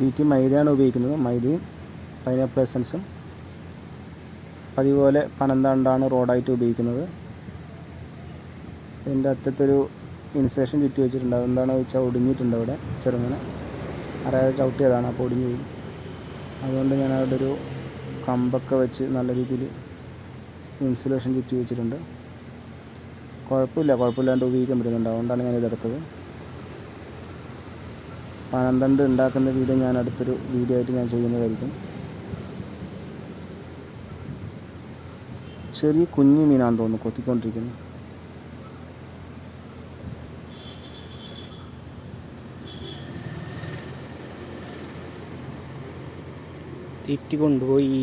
തീറ്റി മൈദയാണ് ഉപയോഗിക്കുന്നത്. മൈദയും പൈനാപ്പിൾ എസൻസും അതുപോലെ പനന്താണ്ടാണ് റോഡായിട്ട് ഉപയോഗിക്കുന്നത്. ഇതിന്റെ അറ്റത്തൊരു ഇൻസേഷൻ ചുറ്റി വെച്ചിട്ടുണ്ട്. അതെന്താണെന്ന് വെച്ചാൽ ഒടിഞ്ഞിട്ടുണ്ട് അവിടെ ചെറുങ്ങനെ. അറിയാതെ ചവിട്ടിയതാണ് അപ്പോൾ ഒടിഞ്ഞു പോയി. അതുകൊണ്ട് ഞാൻ അവിടെ ഒരു കമ്പൊക്കെ വെച്ച് നല്ല രീതിയിൽ ഇൻസുലേഷൻ ചുറ്റി വെച്ചിട്ടുണ്ട്. കുഴപ്പമില്ല കുഴപ്പമില്ലാണ്ട് ഉപയോഗിക്കാൻ പറ്റുന്നുണ്ട്. അതുകൊണ്ടാണ് ഞാൻ ഇതെടുത്തത് പനന്തണ്ട് ഉണ്ടാക്കുന്ന വീഡിയോ ഞാൻ അടുത്തൊരു വീഡിയോ ആയിട്ട് ഞാൻ ചെയ്യുന്നതായിരിക്കും. ചെറിയ കുഞ്ഞു മീനാണ് തോന്നുന്നു കൊത്തിക്കൊണ്ടിരിക്കുന്നു. തീറ്റി കൊണ്ടുപോയി.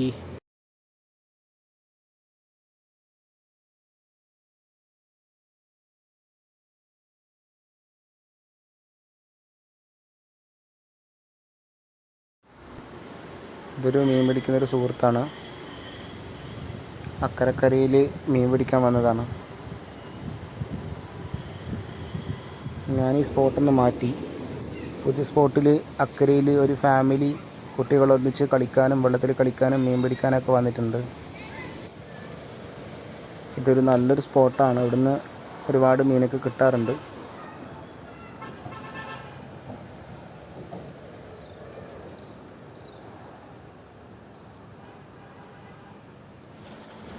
ഇതൊരു മീൻ പിടിക്കുന്ന ഒരു സുഹൃത്താണ്. അക്കരക്കരയിൽ മീൻ പിടിക്കാൻ വന്നതാണ്. ഞാൻ ഈ സ്പോട്ടൊന്ന് മാറ്റി. പുതിയ സ്പോട്ടിൽ അക്കരയിൽ ഒരു ഫാമിലി കുട്ടികളൊന്നിച്ച് കളിക്കാനും വെള്ളത്തിൽ കളിക്കാനും മീൻ പിടിക്കാനൊക്കെ വന്നിട്ടുണ്ട്. ഇതൊരു നല്ലൊരു സ്പോട്ടാണ് ഇവിടുന്ന് ഒരുപാട് മീനൊക്കെ കിട്ടാറുണ്ട്.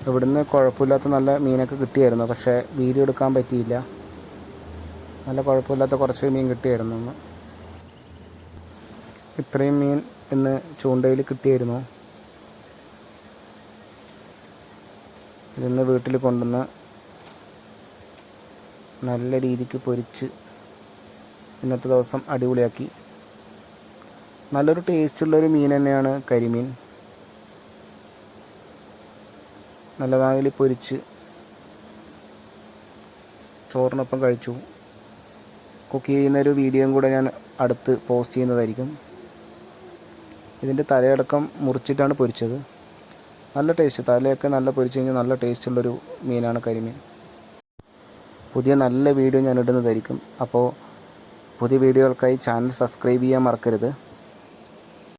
ഇവിടുന്ന് കുഴപ്പമില്ലാത്ത നല്ല മീനൊക്കെ കിട്ടിയായിരുന്നു പക്ഷേ വീഡിയോ എടുക്കാൻ പറ്റിയില്ല. നല്ല കുഴപ്പമില്ലാത്ത കുറച്ച് മീൻ കിട്ടിയായിരുന്നു ഒന്ന് ഇത്രയും മീൻ ഇന്ന് ചൂണ്ടയിൽ കിട്ടിയായിരുന്നു. ഇതിന്ന് വീട്ടിൽ കൊണ്ടുവന്ന് നല്ല രീതിക്ക് പൊരിച്ച് ഇന്നത്തെ ദിവസം അടിപൊളിയാക്കി. നല്ലൊരു ടേസ്റ്റുള്ളൊരു മീൻ തന്നെയാണ് കരിമീൻ. നല്ല വായിൽ പൊരിച്ച് ചോറിനൊപ്പം കഴിച്ചു. കുക്ക് ചെയ്യുന്ന ഒരു വീഡിയോയും കൂടെ ഞാൻ അടുത്ത് പോസ്റ്റ് ചെയ്യുന്നതായിരിക്കും. ഇതിന്റെ തലയടക്കം മുറിച്ചിട്ടാണ് പൊരിച്ചത്. നല്ല ടേസ്റ്റ്. തലയൊക്കെ നല്ല പൊരിച്ച് കഴിഞ്ഞാൽ നല്ല ടേസ്റ്റുള്ളൊരു മീനാണ് കരിമീൻ. പുതിയ നല്ല വീഡിയോ ഞാൻ ഇടുന്നതായിരിക്കും. അപ്പോൾ പുതിയ വീഡിയോകൾക്കായി ചാനൽ സബ്സ്ക്രൈബ് ചെയ്യാൻ മറക്കരുത്.